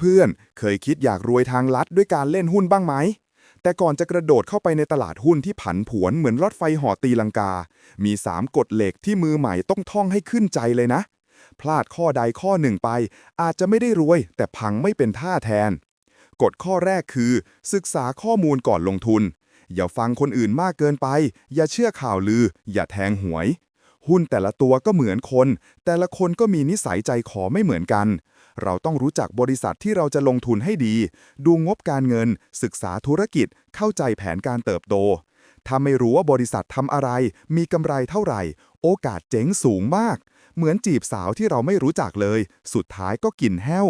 เพื่อนๆ เคยคิดอยากรวยทางลัดด้วยการเล่นหุ้นบ้างไหม แต่ก่อนจะกระโดดเข้าไปในตลาดหุ้นที่ผันผวนเหมือนรถไฟเหอตีลังกา มี 3 กฎเหล็กที่มือใหม่ต้องท่องให้ขึ้นใจเลยนะ พลาดข้อใดข้อหนึ่งไป อาจจะไม่ได้รวย แต่พังไม่เป็นท่าแทน กฎข้อแรกคือ ศึกษาข้อมูลก่อนลงทุน อย่าฟังคนอื่นมากเกินไป อย่าเชื่อข่าวลือ อย่าแทงหวย หุ้นแต่ละตัวก็เหมือนคน แต่ละคนก็มีนิสัยใจคอไม่เหมือนกัน เราต้องรู้จักบริษัทที่เราจะลงทุนให้ดี ดูงบการเงิน ศึกษาธุรกิจ เข้าใจแผนการเติบโต ถ้าไม่รู้ว่าบริษัททำอะไร มีกำไรเท่าไหร่ โอกาสเจ๊งสูงมาก เหมือนจีบสาวที่เราไม่รู้จักเลย สุดท้ายก็กินแห้ว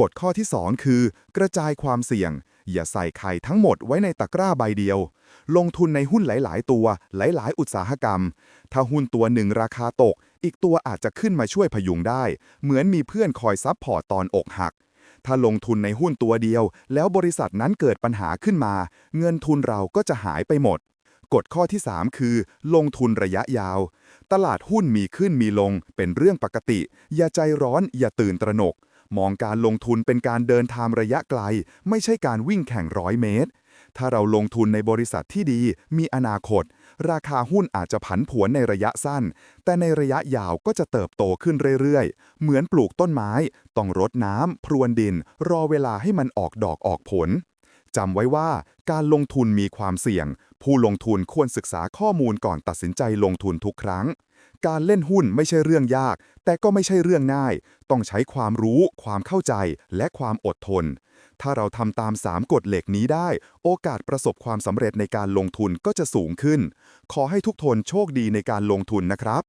กฎข้อที่ 2 คือ กระจายความเสี่ยง อย่าใส่ไข่ทั้งหมดไว้ในตะกร้าใบเดียว ลงทุนในหุ้นหลาย ๆ ตัว หลาย ๆ อุตสาหกรรม ถ้าหุ้นตัวหนึ่งราคาตก อีกตัวอาจจะขึ้นมาช่วยพยุงได้ เหมือนมีเพื่อนคอยซับพอร์ตตอนอกหัก ถ้าลงทุนในหุ้นตัวเดียว แล้วบริษัทนั้นเกิดปัญหาขึ้นมา เงินทุนเราก็จะหายไปหมด กฎข้อที่ 3 คือ ลงทุนระยะยาว ตลาดหุ้นมีขึ้นมีลง เป็นเรื่องปกติ อย่าใจร้อน อย่าตื่นตระหนกมองการลงทุนเป็นการเดินทางระยะไกล ไม่ใช่การวิ่งแข่งร้อยเมตร ถ้าเราลงทุนในบริษัทที่ดี มีอนาคต ราคาหุ้นอาจจะผันผวนในระยะสั้น แต่ในระยะยาวก็จะเติบโตขึ้นเรื่อยๆ เหมือนปลูกต้นไม้ ต้องรดน้ำพรวนดิน รอเวลาให้มันออกดอกออกผลจำไว้ว่าการลงทุนมีความเสี่ยง ผู้ลงทุนควรศึกษาข้อมูลก่อนตัดสินใจลงทุนทุกครั้ง การเล่นหุ้นไม่ใช่เรื่องยาก แต่ก็ไม่ใช่เรื่องง่าย ต้องใช้ความรู้ ความเข้าใจ และความอดทน ถ้าเราทำตาม 3กฎเหล็กนี้ได้ โอกาสประสบความสำเร็จในการลงทุนก็จะสูงขึ้น ขอให้ทุกทนโชคดีในการลงทุนนะครับ